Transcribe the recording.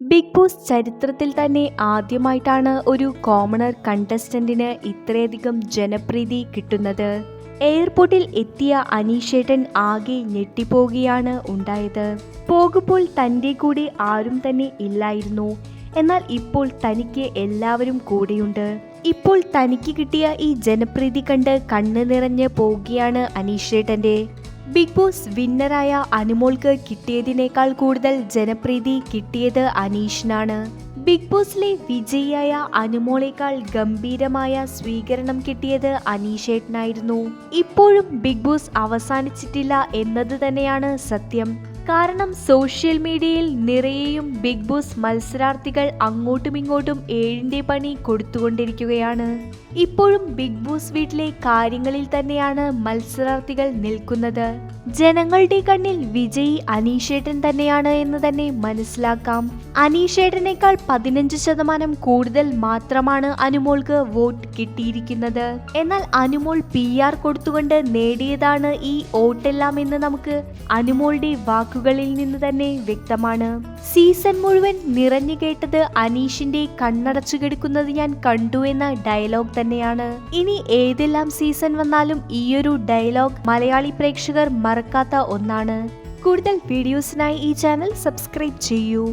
Big boss ചരിത്രത്തിൽ തന്നെ ആദ്യമായിട്ടാണ് ഒരു കോമണർ കണ്ടസ്റ്റന്റിന് ഇത്രയധികം ജനപ്രീതി കിട്ടുന്നത്. എയർപോർട്ടിൽ എത്തിയ അനീഷേട്ടൻ ആകെ ഞെട്ടിപ്പോകുകയാണ് ഉണ്ടായത്. പോകുമ്പോൾ തന്റെ കൂടെ ആരും തന്നെ ഇല്ലായിരുന്നു. എന്നാൽ ഇപ്പോൾ തനിക്ക് എല്ലാവരും കൂടെയുണ്ട്. ഇപ്പോൾ തനിക്ക് കിട്ടിയ ഈ ജനപ്രീതി കണ്ട് കണ്ണു നിറഞ്ഞ് പോവുകയാണ് അനീഷേട്ടന്റെ. ബിഗ് ബോസ് വിന്നറായ അനുമോൾക്ക് കിട്ടിയതിനേക്കാൾ കൂടുതൽ ജനപ്രീതി കിട്ടിയത് അനീഷിനാണ്. ബിഗ് ബോസിലെ വിജയിയായ അനുമോളേക്കാൾ ഗംഭീരമായ സ്വീകരണം കിട്ടിയത് അനീഷേട്ടനായിരുന്നു. ഇപ്പോഴും ബിഗ് ബോസ് അവസാനിച്ചിട്ടില്ല എന്നത് തന്നെയാണ് സത്യം. കാരണം സോഷ്യൽ മീഡിയയിൽ നിറയെയും ബിഗ് ബോസ് മത്സരാർത്ഥികൾ അങ്ങോട്ടും ഇങ്ങോട്ടും ഏഴിന്റെ പണി കൊടുത്തുകൊണ്ടിരിക്കുകയാണ്. ഇപ്പോഴും ബിഗ് ബോസ് വീട്ടിലെ കാര്യങ്ങളിൽ തന്നെയാണ് മത്സരാർത്ഥികൾ നിൽക്കുന്നത്. ജനങ്ങളുടെ കണ്ണിൽ വിജയി അനീഷേട്ടൻ തന്നെയാണ് എന്ന് തന്നെ മനസ്സിലാക്കാം. അനീഷേട്ടനേക്കാൾ പതിനഞ്ച് ശതമാനം കൂടുതൽ മാത്രമാണ് അനുമോൾക്ക് വോട്ട് കിട്ടിയിരിക്കുന്നത്. എന്നാൽ അനുമോൾ പി ആർ കൊടുത്തുകൊണ്ട് നേടിയതാണ് ഈ വോട്ടെല്ലാം എന്ന് നമുക്ക് അനുമോളുടെ വാക്കുകളിൽ നിന്ന് തന്നെ വ്യക്തമാണ്. സീസൺ മുഴുവൻ നിറഞ്ഞു കേട്ടത് അനീഷിന്റെ കണ്ണടച്ചു കിടക്കുന്നത് ഞാൻ കണ്ടു എന്ന ഡയലോഗ് തന്നെയാണ്. ഇനി ഏതെല്ലാം സീസൺ വന്നാലും ഈയൊരു ഡയലോഗ് മലയാളി പ്രേക്ഷകർ മറക്കാത്ത ഒന്നാണ്. കൂടുതൽ വീഡിയോസിനായി ഈ ചാനൽ സബ്സ്ക്രൈബ് ചെയ്യൂ.